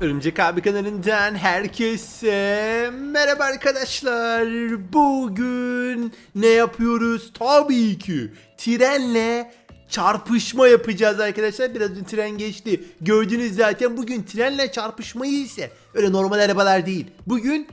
Örümcek abi kanalından herkese merhaba arkadaşlar. Bugün ne yapıyoruz? Tabii ki trenle çarpışma yapacağız arkadaşlar. Biraz önce tren geçti. Gördünüz zaten bugün trenle çarpışmayı ise öyle normal arabalar değil. Bugün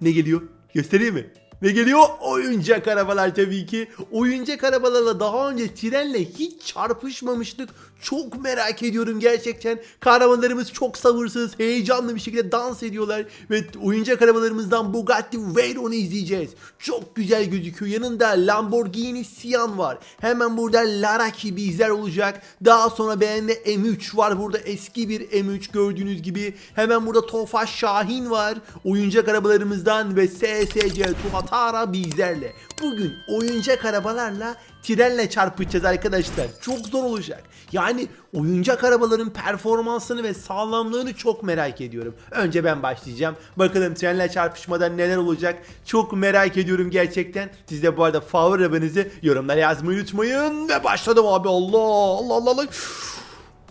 ne geliyor? Göstereyim mi? Ne geliyor? Oyuncak arabalar tabii ki. Oyuncak arabalarla daha önce trenle hiç çarpışmamıştık. Çok merak ediyorum gerçekten. Kahramanlarımız çok sabırsız, heyecanlı bir şekilde dans ediyorlar. Ve oyuncak arabalarımızdan Bugatti Veyron'u izleyeceğiz. Çok güzel gözüküyor. Yanında Lamborghini Sian var. Hemen burada Laraki bizler olacak. Daha sonra BMW M3 var. Burada eski bir M3 gördüğünüz gibi. Hemen burada Tofaş Şahin var. Oyuncak arabalarımızdan ve SSC Tuatara bizlerle. Bugün oyuncak arabalarla trenle çarpışacağız arkadaşlar. Çok zor olacak. Yani oyuncak arabaların performansını ve sağlamlığını çok merak ediyorum. Önce ben başlayacağım. Bakalım trenle çarpışmadan neler olacak. Çok merak ediyorum gerçekten. Siz de bu arada favori arabanızı yorumlara yazmayı unutmayın. Ve başladım abi. Allah Allah Allah Allah.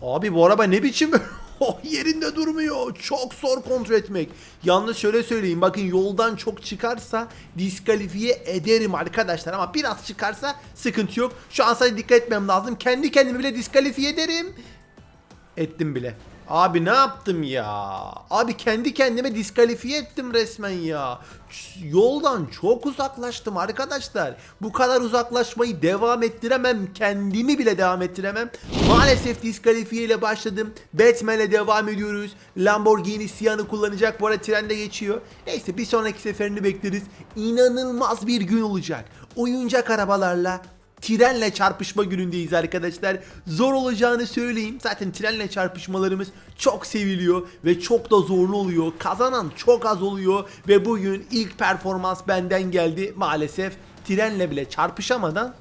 Abi bu araba ne biçim? O yerinde durmuyor. Çok zor kontrol etmek. Yalnız şöyle söyleyeyim. Bakın yoldan çok çıkarsa diskalifiye ederim arkadaşlar. Ama biraz çıkarsa sıkıntı yok. Şu an sadece dikkat etmem lazım. Kendi kendimi bile diskalifiye ederim. Ettim bile. Abi ne yaptım ya? Abi kendi kendime diskalifiye ettim resmen ya. Yoldan çok uzaklaştım arkadaşlar. Bu kadar uzaklaşmayı devam ettiremem. Kendimi bile devam ettiremem. Maalesef diskalifiye ile başladım. Batman'le devam ediyoruz. Lamborghini Sian'ı kullanacak. Bu arada trende geçiyor. Neyse bir sonraki seferini bekleriz. İnanılmaz bir gün olacak. Oyuncak arabalarla trenle çarpışma günündeyiz arkadaşlar. Zor olacağını söyleyeyim. Zaten trenle çarpışmalarımız çok seviliyor ve çok da zorlu oluyor. Kazanan çok az oluyor ve bugün ilk performans benden geldi maalesef. Trenle bile çarpışamadan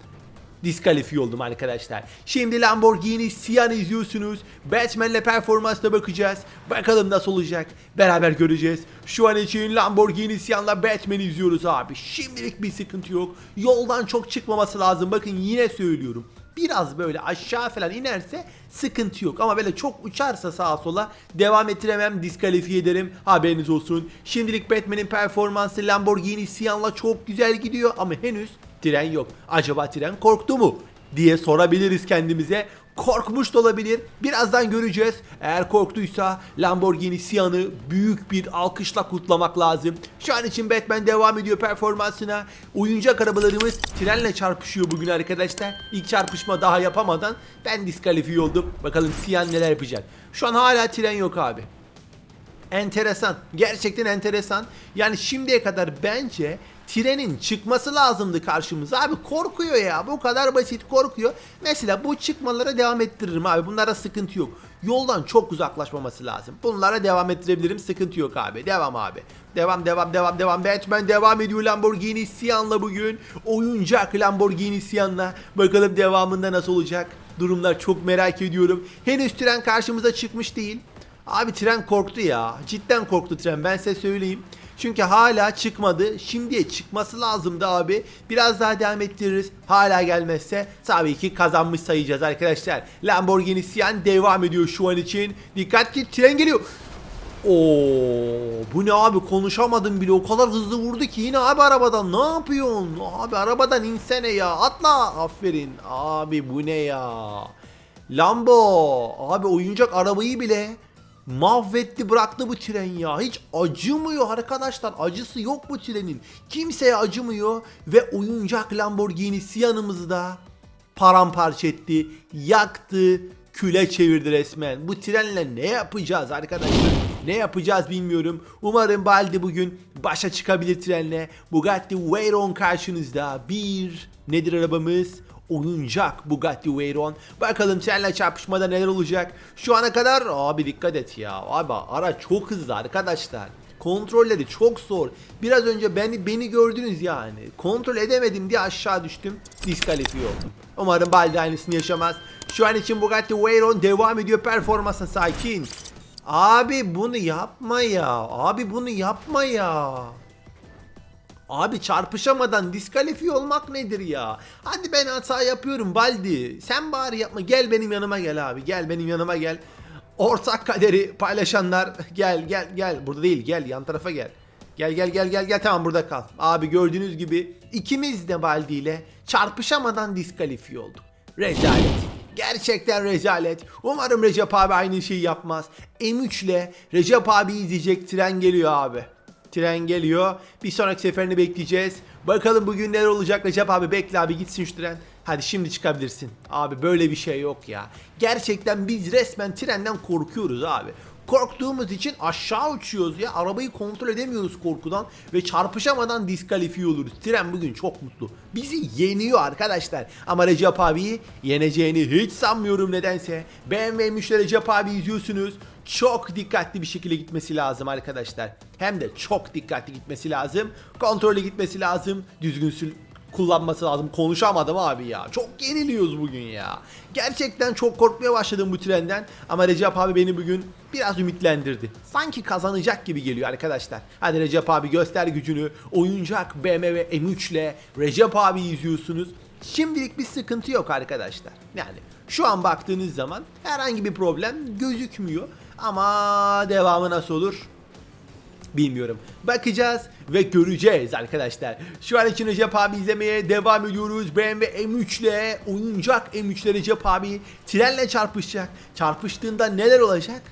diskalifiye oldum arkadaşlar. Şimdi Lamborghini Sian'ı izliyorsunuz. Batman'le performansına bakacağız. Bakalım nasıl olacak. Beraber göreceğiz. Şu an için Lamborghini Sian'la Batman'i izliyoruz abi. Şimdilik bir sıkıntı yok. Yoldan çok çıkmaması lazım. Bakın yine söylüyorum. Biraz böyle aşağı falan inerse sıkıntı yok. Ama böyle çok uçarsa sağa sola devam ettiremem diskalifiye ederim. Haberiniz olsun. Şimdilik Batman'in performansı Lamborghini Sian'la çok güzel gidiyor ama henüz tren yok. Acaba tren korktu mu? diye sorabiliriz kendimize. Korkmuş da olabilir. Birazdan göreceğiz. Eğer korktuysa Lamborghini Sian'ı büyük bir alkışla kutlamak lazım. Şu an için Batman devam ediyor performansına. Oyuncak arabalarımız trenle çarpışıyor bugün arkadaşlar. İlk çarpışma daha yapamadan ben diskalifiye oldum. Bakalım Sian neler yapacak. Şu an hala tren yok abi enteresan. Gerçekten enteresan. Yani şimdiye kadar bence trenin çıkması lazımdı karşımıza. Abi korkuyor ya. Bu kadar basit korkuyor. Mesela bu çıkmalara devam ettiririm abi. Bunlara sıkıntı yok. Yoldan çok uzaklaşmaması lazım. Bunlara devam ettirebilirim. Sıkıntı yok abi. Devam abi. Devam devam devam devam. Batman devam ediyor Lamborghini Sian'la bugün. Oyuncak Lamborghini Sian'la. Bakalım devamında nasıl olacak. Durumlar çok merak ediyorum. Henüz tren karşımıza çıkmış değil. Abi tren korktu ya. Cidden korktu tren ben size söyleyeyim. Çünkü hala çıkmadı. Şimdiye çıkması lazımdı abi. Biraz daha devam ettiririz. Hala gelmezse tabii ki kazanmış sayacağız arkadaşlar. Lamborghini Sian devam ediyor şu an için. Dikkat ki tren geliyor. Oo, bu ne abi konuşamadım bile o kadar hızlı vurdu ki yine abi arabadan ne yapıyorsun? Abi arabadan insene ya atla aferin abi bu ne ya? Lambo abi oyuncak arabayı bile mahvetti bıraktı bu tren ya. Hiç acımıyor arkadaşlar. Acısı yok bu trenin. Kimseye acımıyor ve oyuncak Lamborghini Sian'ımızı da paramparça etti, yaktı, küle çevirdi resmen. Bu trenle ne yapacağız arkadaşlar? Ne yapacağız bilmiyorum. Umarım Baldi bugün başa çıkabilir trenle. Bugatti Veyron karşınızda. Bir nedir arabamız? Oyuncak Bugatti Veyron. Bakalım trenle çarpışmada neler olacak. Şu ana kadar abi dikkat et ya. Abi araç çok hızlı arkadaşlar. Kontrolleri çok zor. Biraz önce beni beni gördünüz yani. Kontrol edemedim diye aşağı düştüm. Diskalifiye oldum. Umarım Baldi aynısını yaşamaz. Şu an için Bugatti Veyron devam ediyor performansa sakin. Abi bunu yapma ya. Abi bunu yapma ya. Abi çarpışamadan diskalifiye olmak nedir ya? Hadi ben hata yapıyorum Baldi. Sen bari yapma. Gel benim yanıma gel abi. Gel benim yanıma gel. ortak kaderi paylaşanlar gel gel gel burada değil gel yan tarafa gel. Gel gel gel gel gel tamam burada kal. Abi gördüğünüz gibi ikimiz de Baldi ile çarpışamadan diskalifiye olduk. Rezalet. Gerçekten rezalet. Umarım Recep abi aynı şeyi yapmaz. M3 ile Recep abi izleyecek tren geliyor abi. Tren geliyor. Bir sonraki seferini bekleyeceğiz. Bakalım bugün neler olacak Recep abi bekle abi gitsin şu tren. Hadi şimdi çıkabilirsin. Abi böyle bir şey yok ya. Gerçekten biz resmen trenden korkuyoruz abi. Korktuğumuz için aşağı uçuyoruz ya. Arabayı kontrol edemiyoruz korkudan ve çarpışamadan diskalifiye oluruz. Tren bugün çok mutlu. Bizi yeniyor arkadaşlar. Ama Recep abiyi yeneceğini hiç sanmıyorum nedense. BMW müşteri Recep abi izliyorsunuz. Çok dikkatli bir şekilde gitmesi lazım arkadaşlar. Hem de çok dikkatli gitmesi lazım. Kontrollü gitmesi lazım. Düzgün sül- kullanması lazım. Konuşamadım abi ya. Çok yeniliyoruz bugün ya. Gerçekten çok korkmaya başladım bu trenden. Ama Recep abi beni bugün biraz ümitlendirdi. Sanki kazanacak gibi geliyor arkadaşlar. Hadi Recep abi göster gücünü. Oyuncak BMW M3 ile Recep abi izliyorsunuz. Şimdilik bir sıkıntı yok arkadaşlar. Yani şu an baktığınız zaman herhangi bir problem gözükmüyor. Ama devamı nasıl olur? Bilmiyorum. Bakacağız ve göreceğiz arkadaşlar. Şu an için Recep abi izlemeye devam ediyoruz. BMW M3 ile oyuncak M3 ile Recep abi trenle çarpışacak. Çarpıştığında neler olacak?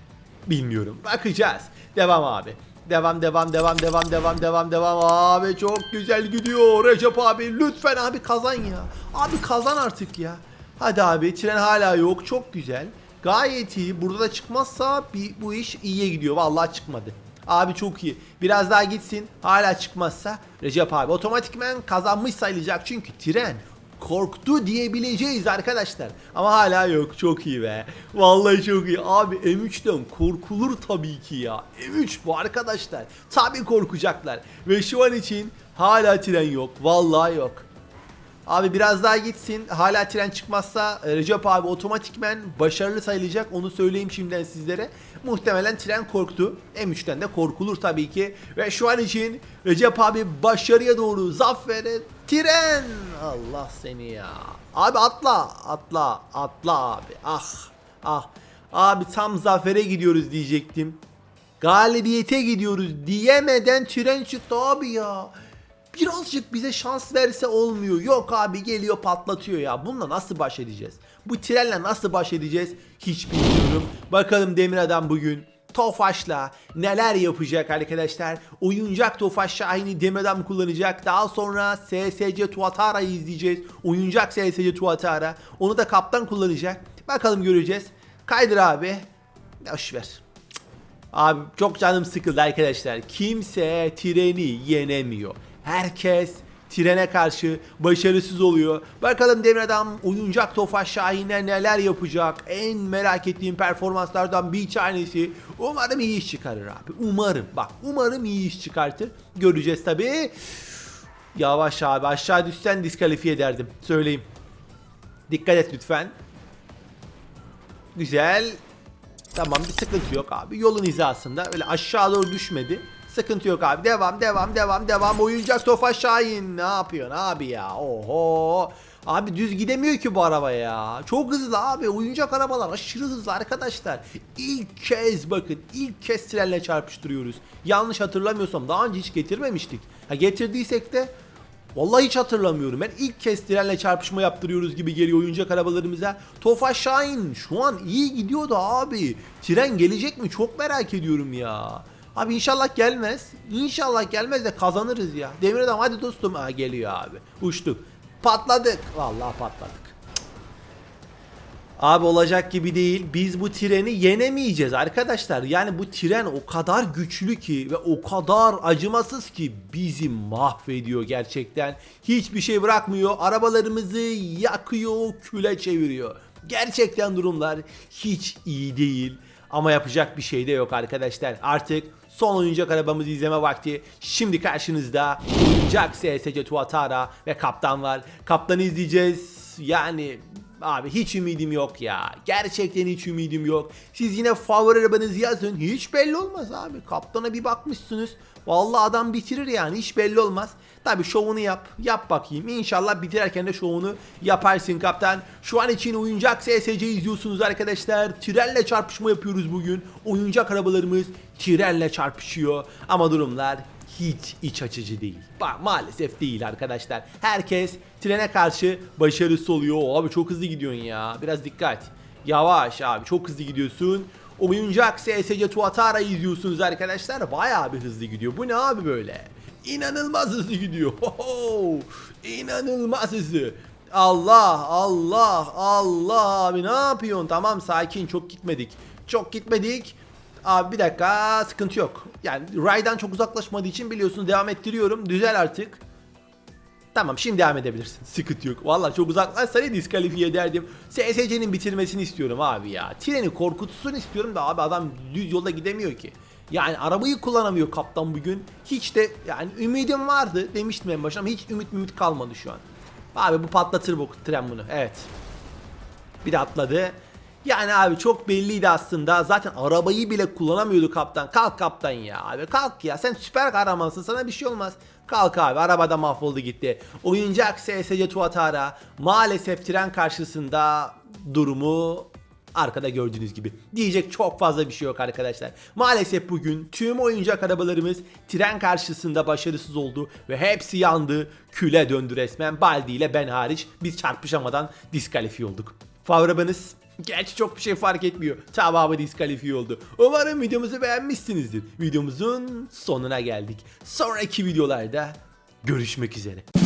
Bilmiyorum. Bakacağız. Devam abi. Devam devam devam devam devam devam devam abi çok güzel gidiyor Recep abi lütfen abi kazan ya abi kazan artık ya hadi abi tren hala yok çok güzel gayet iyi burada da çıkmazsa bir, bu iş iyiye gidiyor vallahi çıkmadı Abi çok iyi. Biraz daha gitsin. Hala çıkmazsa Recep abi otomatikmen kazanmış sayılacak. Çünkü tren korktu diyebileceğiz arkadaşlar. Ama hala yok. Çok iyi be. Vallahi çok iyi. Abi M3'ten korkulur tabii ki ya. M3 bu arkadaşlar. Tabii korkacaklar. Ve şu an için hala tren yok. Vallahi yok. Abi biraz daha gitsin. Hala tren çıkmazsa e, Recep abi otomatikmen başarılı sayılacak. Onu söyleyeyim şimdiden sizlere. Muhtemelen tren korktu. M3'ten de korkulur tabii ki. Ve şu an için Recep abi başarıya doğru zafere tren. Allah seni ya. Abi atla atla atla abi. Ah ah. Abi tam zafere gidiyoruz diyecektim. Galibiyete gidiyoruz diyemeden tren çıktı abi ya. Birazcık bize şans verse olmuyor. Yok abi geliyor patlatıyor ya. Bununla nasıl baş edeceğiz? Bu trenle nasıl baş edeceğiz? Hiç bilmiyorum. Bakalım Demir Adam bugün Tofaş'la neler yapacak arkadaşlar. Oyuncak Tofaş Şahin'i Adam kullanacak. Daha sonra SSC Tuatara'yı izleyeceğiz. Oyuncak SSC Tuatara. Onu da kaptan kullanacak. Bakalım göreceğiz. Kaydır abi. Boş ver. Abi çok canım sıkıldı arkadaşlar. Kimse treni yenemiyor. Herkes trene karşı başarısız oluyor. Bakalım Demir Adam oyuncak Tofaş Şahin'e neler yapacak? En merak ettiğim performanslardan bir tanesi. Umarım iyi iş çıkarır abi. Umarım. Bak umarım iyi iş çıkartır. Göreceğiz tabii. Yavaş abi aşağı düşsen diskalifiye ederdim. Söyleyeyim. Dikkat et lütfen. Güzel. Tamam bir sıkıntı yok abi. Yolun hizasında öyle aşağı doğru düşmedi. Sıkıntı yok abi. Devam devam devam devam. Oyuncak Tofaş Şahin. Ne yapıyorsun abi ya? Oho. Abi düz gidemiyor ki bu araba ya. Çok hızlı abi. Oyuncak arabalar aşırı hızlı arkadaşlar. İlk kez bakın ilk kez trenle çarpıştırıyoruz. Yanlış hatırlamıyorsam daha önce hiç getirmemiştik. Ha getirdiysek de Vallahi hiç hatırlamıyorum. Ben ilk kez trenle çarpışma yaptırıyoruz gibi geliyor oyuncak arabalarımıza. Tofaş Şahin şu an iyi gidiyordu abi. Tren gelecek mi? Çok merak ediyorum ya. Abi inşallah gelmez. İnşallah gelmez de kazanırız ya. Demir adam hadi dostum. Ha geliyor abi. Uçtuk. Patladık. Vallahi patladık. Abi olacak gibi değil. Biz bu treni yenemeyeceğiz arkadaşlar. Yani bu tren o kadar güçlü ki ve o kadar acımasız ki bizi mahvediyor gerçekten. Hiçbir şey bırakmıyor. Arabalarımızı yakıyor, küle çeviriyor. Gerçekten durumlar hiç iyi değil. Ama yapacak bir şey de yok arkadaşlar. Artık son oyuncak arabamızı izleme vakti. Şimdi karşınızda oyuncak SSC Tuatara ve kaptan var. Kaptanı izleyeceğiz. Yani Abi hiç ümidim yok ya. Gerçekten hiç ümidim yok. Siz yine favori arabanızı yazın. Hiç belli olmaz abi. Kaptana bir bakmışsınız. Vallahi adam bitirir yani. Hiç belli olmaz. Tabi şovunu yap. Yap bakayım. İnşallah bitirerken de şovunu yaparsın kaptan. Şu an için oyuncak SSC izliyorsunuz arkadaşlar. Trenle çarpışma yapıyoruz bugün. Oyuncak arabalarımız trenle çarpışıyor. Ama durumlar hiç iç açıcı değil. Bak maalesef değil arkadaşlar. Herkes trene karşı başarısız oluyor. Abi çok hızlı gidiyorsun ya. Biraz dikkat. Yavaş abi çok hızlı gidiyorsun. Oyuncak SSC Tuatara izliyorsunuz arkadaşlar. Bayağı bir hızlı gidiyor. Bu ne abi böyle? İnanılmaz hızlı gidiyor. Hoho! İnanılmaz hızlı. Allah Allah Allah abi ne yapıyorsun? Tamam sakin çok gitmedik. Çok gitmedik. Abi bir dakika sıkıntı yok. Yani raydan çok uzaklaşmadığı için biliyorsunuz devam ettiriyorum. Düzel artık. Tamam şimdi devam edebilirsin. Sıkıntı yok. Vallahi çok uzaklaşsa diskalifiye ederdim. SSC'nin bitirmesini istiyorum abi ya. Treni korkutsun istiyorum da abi adam düz yolda gidemiyor ki. Yani arabayı kullanamıyor kaptan bugün. Hiç de yani ümidim vardı demiştim en başta ama hiç ümit ümit kalmadı şu an. Abi bu patlatır bu tren bunu. Evet. Bir de atladı. Yani abi çok belliydi aslında. Zaten arabayı bile kullanamıyordu kaptan. Kalk kaptan ya abi kalk ya. Sen süper kahramansın sana bir şey olmaz. Kalk abi arabada mahvoldu gitti. Oyuncak SSC Tuatara maalesef tren karşısında durumu arkada gördüğünüz gibi. Diyecek çok fazla bir şey yok arkadaşlar. Maalesef bugün tüm oyuncak arabalarımız tren karşısında başarısız oldu ve hepsi yandı. Küle döndü resmen. Baldi ile ben hariç biz çarpışamadan diskalifiye olduk. Favrabanız Gerçi çok bir şey fark etmiyor. Tamamı diskalifiye oldu. Umarım videomuzu beğenmişsinizdir. Videomuzun sonuna geldik. Sonraki videolarda görüşmek üzere.